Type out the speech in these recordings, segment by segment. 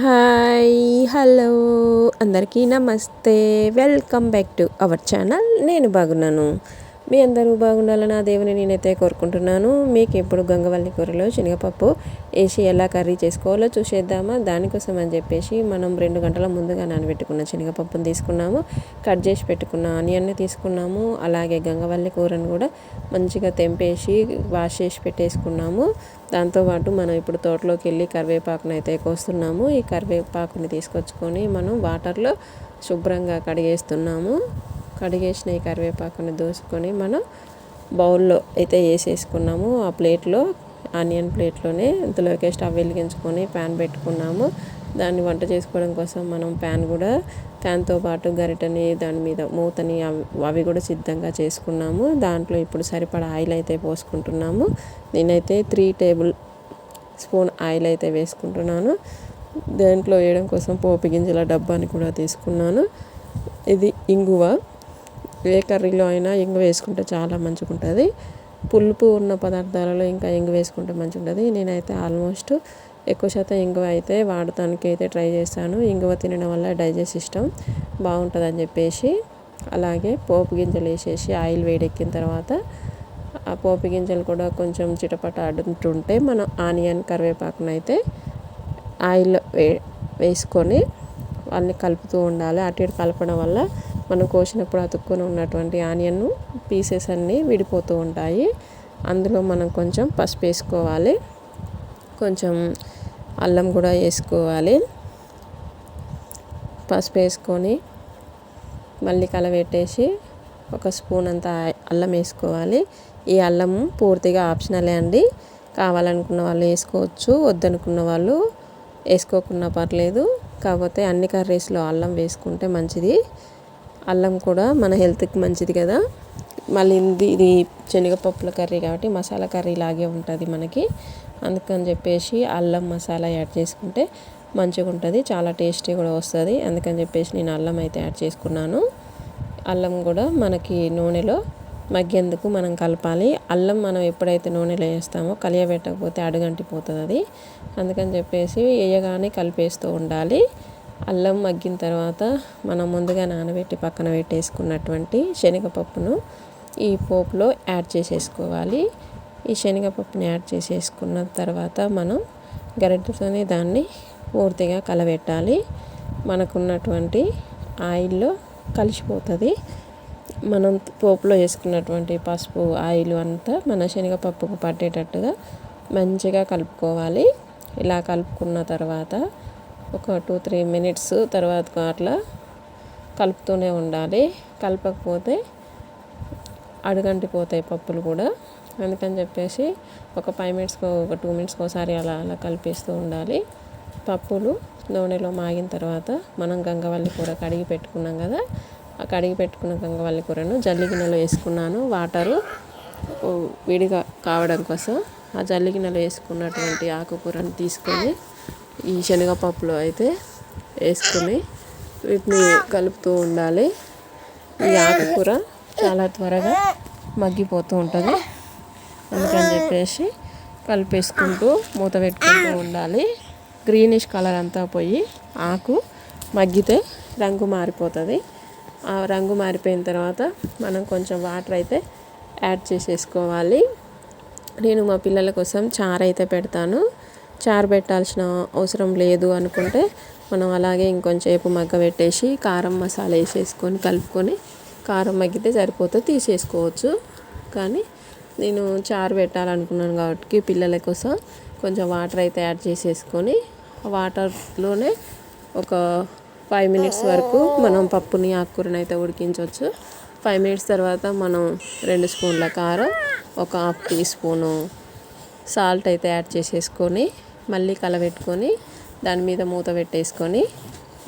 Hi hello. అందరికీ నమస్తే. Welcome back to our channel. నేను బాగున్నాను. మీ అందరూ బాగుండాలని ఆ దేవుని నేనైతే కోరుకుంటున్నాను. మీకు ఇప్పుడు గంగవల్లి కూరలో శనగపప్పు వేసి ఎలా కర్రీ చేసుకోవాలో చూసేద్దామా? దానికోసం అని చెప్పేసి మనం రెండు గంటల ముందుగా నానబెట్టుకున్న శనగపప్పును తీసుకున్నాము. కట్ చేసి పెట్టుకున్న ఆనియన్ని తీసుకున్నాము. అలాగే గంగవల్లి కూరను కూడా మంచిగా తెంపేసి వాష్ చేసి పెట్టేసుకున్నాము. దాంతోపాటు మనం ఇప్పుడు తోటలోకి వెళ్ళి కరివేపాకును అయితే కోస్తున్నాము. ఈ కరివేపాకుని తీసుకొచ్చుకొని మనం వాటర్లో శుభ్రంగా కడిగేస్తున్నాము. కడిగేసిన ఈ కరివేపాకుని దోసుకొని మనం బౌల్లో అయితే వేసేసుకున్నాము. ఆ ప్లేట్లో ఆనియన్ ప్లేట్లోనే ఇంతలోకి స్టవ్ వెలిగించుకొని ప్యాన్ పెట్టుకున్నాము. దాన్ని వంట చేసుకోవడం కోసం మనం ప్యాన్ కూడా ప్యాన్తో పాటు గరిటని దాని మీద మూతని అవి కూడా సిద్ధంగా చేసుకున్నాము. దాంట్లో ఇప్పుడు సరిపడా ఆయిల్ అయితే పోసుకుంటున్నాము. నేనైతే త్రీ టేబుల్ స్పూన్ ఆయిల్ అయితే వేసుకుంటున్నాను. దాంట్లో వేయడం కోసం పోపు గింజల డబ్బాని కూడా తీసుకున్నాను. ఇది ఇంగువ. ఏ కర్రీలో అయినా ఇంగు వేసుకుంటే చాలా మంచిగా ఉంటుంది పులుపు ఉన్న పదార్థాలలో ఇంకా ఇంగు వేసుకుంటే మంచిగా ఉంటుంది నేనైతే ఆల్మోస్ట్ ఎక్కువ శాతం ఇంగువ అయితే వాడటానికి అయితే ట్రై చేస్తాను. ఇంగువ తినడం వల్ల డైజెస్ట్ సిస్టమ్ బాగుంటుంది అని చెప్పేసి అలాగే పోపు గింజలు వేసేసి ఆయిల్ వేడెక్కిన తర్వాత ఆ పోపు గింజలు కూడా కొంచెం చిటపట అడుగుతుంటే మనం ఆనియన్ కరివేపాకును అయితే ఆయిల్ వే వేసుకొని వాళ్ళని కలుపుతూ ఉండాలి. అటు ఇటు కలపడం వల్ల మనం కోసినప్పుడు అతుక్కుని ఉన్నటువంటి ఆనియన్ పీసెస్ అన్నీ విడిపోతూ ఉంటాయి. అందులో మనం కొంచెం పసుపు వేసుకోవాలి. కొంచెం అల్లం కూడా వేసుకోవాలి. పసుపు వేసుకొని మళ్ళీ కలబెట్టేసి ఒక స్పూన్ అంతా అల్లం వేసుకోవాలి. ఈ అల్లం పూర్తిగా ఆప్షనలే అండి. కావాలనుకున్న వాళ్ళు వేసుకోవచ్చు. వద్దనుకున్న వాళ్ళు వేసుకోకున్నా పర్లేదు. కాకపోతే అన్ని కర్రీస్లో అల్లం వేసుకుంటే మంచిది. అల్లం కూడా మన హెల్త్కి మంచిది కదా. మళ్ళీ ఇది ఇది శనగపప్పుల కర్రీ కాబట్టి మసాలా కర్రీ లాగే ఉంటుంది మనకి. అందుకని చెప్పేసి అల్లం మసాలా యాడ్ చేసుకుంటే మంచిగా ఉంటుంది చాలా టేస్టీ కూడా వస్తుంది. అందుకని చెప్పేసి నేను అల్లం అయితే యాడ్ చేసుకున్నాను. అల్లం కూడా మనకి నూనెలో మగ్గేందుకు మనం కలపాలి. అల్లం మనం ఎప్పుడైతే నూనెలో వేస్తామో కలియబెట్టకపోతే అడుగంటిపోతుంది అది. అందుకని చెప్పేసి వేయగానే కలిపేస్తూ ఉండాలి. అల్లం మగ్గిన తర్వాత మనం ముందుగా నానబెట్టి పక్కన పెట్టేసుకున్నటువంటి శనగపప్పును ఈ పోపులో యాడ్ చేసేసుకోవాలి. ఈ శనగపప్పుని యాడ్ చేసేసుకున్న తర్వాత మనం గరిటెతోనే దాన్ని పూర్తిగా కలబెట్టాలి. మనకున్నటువంటి ఆయిల్లో కలిసిపోతుంది. మనం పోపులో వేసుకున్నటువంటి పసుపు ఆయిల్ అంతా మన శనగపప్పుకు పట్టేటట్టుగా మంచిగా కలుపుకోవాలి. ఇలా కలుపుకున్న తర్వాత ఒక టూ త్రీ మినిట్స్ తర్వాత అట్లా కలుపుతూనే ఉండాలి. కలపకపోతే అడుగంటిపోతాయి పప్పులు కూడా. అందుకని చెప్పేసి ఒక ఫైవ్ మినిట్స్కి ఒక టూ మినిట్స్కి ఒకసారి అలా అలా కలిపిస్తూ ఉండాలి. పప్పులు నూనెలో మాగిన తర్వాత మనం గంగవల్లి కూర కడిగి పెట్టుకున్నాం కదా ఆ కడిగి పెట్టుకున్న గంగవల్లి కూరను జల్లి గిన్నెలో వేసుకున్నాను. వాటరు విడిగా కావడం కోసం ఆ జల్లి గిన్నెలో వేసుకున్నటువంటి ఆకుకూరను తీసుకొని ఈ శనగపప్పులో అయితే వేసుకుని వీటిని కలుపుతూ ఉండాలి. ఈ ఆకుకూర చాలా త్వరగా మగ్గిపోతూ ఉంటుంది. అందుకని చెప్పేసి కలిపేసుకుంటూ మూత పెట్టుకుంటూ ఉండాలి. గ్రీనిష్ కలర్ అంతా పోయి ఆకు మగ్గితే రంగు మారిపోతుంది. ఆ రంగు మారిపోయిన తర్వాత మనం కొంచెం వాటర్ అయితే యాడ్ చేసేసుకోవాలి. నేను మా పిల్లల కోసం చారు అయితే పెడతాను. చారు పెట్టాల్సిన అవసరం లేదు అనుకుంటే మనం అలాగే ఇంకొంచెంసేపు మగ్గబెట్టేసి కారం మసాలా వేసేసుకొని కలుపుకొని కారం మగ్గితే సరిపోతే తీసేసుకోవచ్చు. కానీ నేను చారు పెట్టాలనుకున్నాను కాబట్టి పిల్లల కోసం కొంచెం వాటర్ అయితే యాడ్ చేసేసుకొని వాటర్లోనే ఒక ఫైవ్ మినిట్స్ వరకు మనం పప్పుని ఆకుకూరని అయితే ఉడికించవచ్చు. ఫైవ్ మినిట్స్ తర్వాత మనం రెండు స్పూన్ల కారం ఒక హాఫ్ టీ స్పూను సాల్ట్ అయితే యాడ్ చేసేసుకొని మళ్ళీ కలబెట్టుకొని దాని మీద మూత పెట్టేసుకొని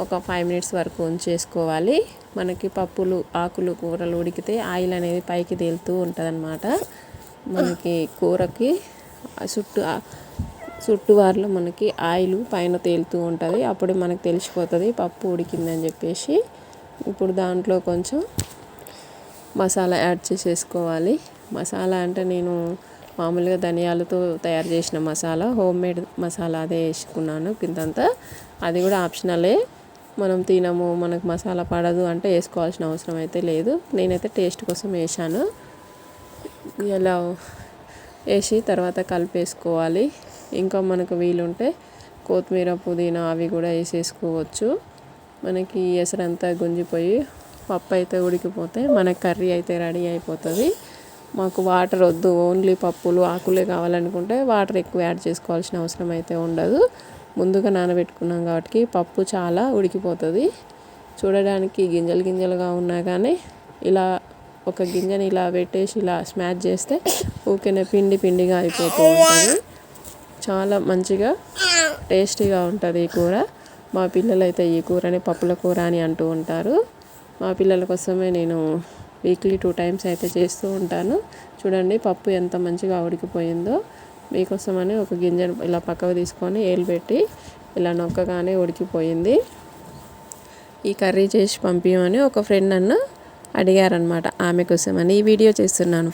ఒక ఫైవ్ మినిట్స్ వరకు ఉంచేసుకోవాలి. మనకి పప్పులు ఆకులు కూరలు ఉడికితే ఆయిల్ అనేది పైకి తేలుతూ ఉంటుందన్నమాట. మనకి కూరకి చుట్టూ చుట్టువారిలో మనకి ఆయిల్ పైన తేలుతూ ఉంటుంది. అప్పుడు మనకు తెలిసిపోతుంది పప్పు ఉడికిందని చెప్పేసి. ఇప్పుడు దాంట్లో కొంచెం మసాలా యాడ్ చేసేసుకోవాలి. మసాలా అంటే నేను మామూలుగా ధనియాలతో తయారు చేసిన మసాలా హోమ్ మేడ్ మసాలా అదే వేసుకున్నాను కిందంతా. అది కూడా ఆప్షనలే. మనం తినము మనకు మసాలా పడదు అంటే వేసుకోవాల్సిన అవసరం అయితే లేదు. నేనైతే టేస్ట్ కోసం వేసాను ఇలా వేసి తర్వాత కలిపేసుకోవాలి. ఇంకా మనకు వీలుంటే కొత్తిమీర పుదీనా అవి కూడా వేసేసుకోవచ్చు. మనకి ఎసరంతా గుంజిపోయి పప్పు అయితే ఉడికిపోతే మన కర్రీ అయితే రెడీ అయిపోతుంది. మాకు వాటర్ వద్దు ఓన్లీ పప్పులు ఆకులే కావాలనుకుంటే వాటర్ ఎక్కువ యాడ్ చేసుకోవాల్సిన అవసరం అయితే ఉండదు. ముందుగా నానబెట్టుకున్నాం కాబట్టి పప్పు చాలా ఉడికిపోతుంది. చూడడానికి గింజలు గింజలుగా ఉన్నా కానీ ఇలా ఒక గింజని ఇలా పెట్టేసి ఇలా స్మాష్ చేస్తే ఊకనే పిండి పిండిగా అయిపోతూ ఉంటుంది. చాలా మంచిగా టేస్టీగా ఉంటుంది ఈ కూర. మా పిల్లలు అయితే ఈ కూరని పప్పుల కూర అని అంటూ ఉంటారు. మా పిల్లల కోసమే నేను వీక్లీ టూ టైమ్స్ అయితే చేస్తూ ఉంటాను. చూడండి పప్పు ఎంత మంచిగా ఉడికిపోయిందో. మీకోసమని ఒక గింజను ఇలా పక్కకు తీసుకొని ఏలు పెట్టి ఇలా నొక్కగానే ఉడికిపోయింది. ఈ కర్రీ చేసి పంపించమని ఒక ఫ్రెండ్ నన్ను అడిగారనమాట ఆమె కోసమని ఈ వీడియో చేస్తున్నాను